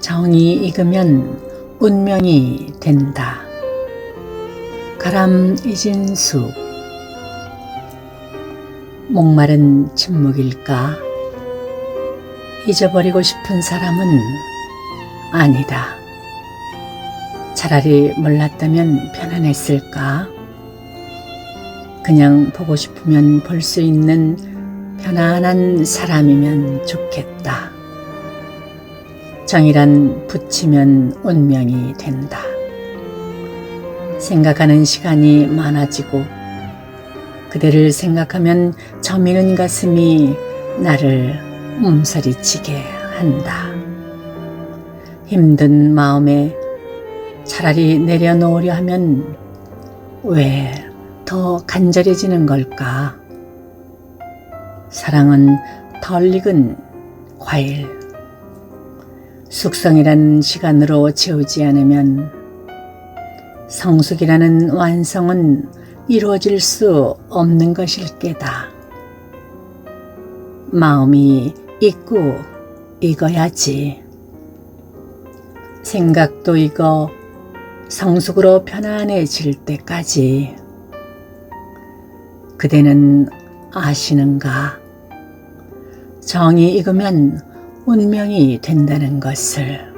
정이 익으면 운명이 된다. 가람 이진숙 목마른 침묵일까? 잊어버리고 싶은 사람은 아니다. 차라리 몰랐다면 편안했을까? 그냥 보고 싶으면 볼 수 있는 편안한 사람이면 좋겠다. 정이란 붙이면 운명이 된다. 생각하는 시간이 많아지고 그대를 생각하면 저미는 가슴이 나를 몸서리치게 한다. 힘든 마음에 차라리 내려놓으려 하면 왜 더 간절해지는 걸까? 사랑은 덜 익은 과일. 숙성이라는 시간으로 채우지 않으면 성숙이라는 완성은 이루어질 수 없는 것일 게다. 마음이 익고 익어야지. 생각도 익어 성숙으로 편안해질 때까지. 그대는 아시는가? 정이 익으면 운명이 된다는 것을.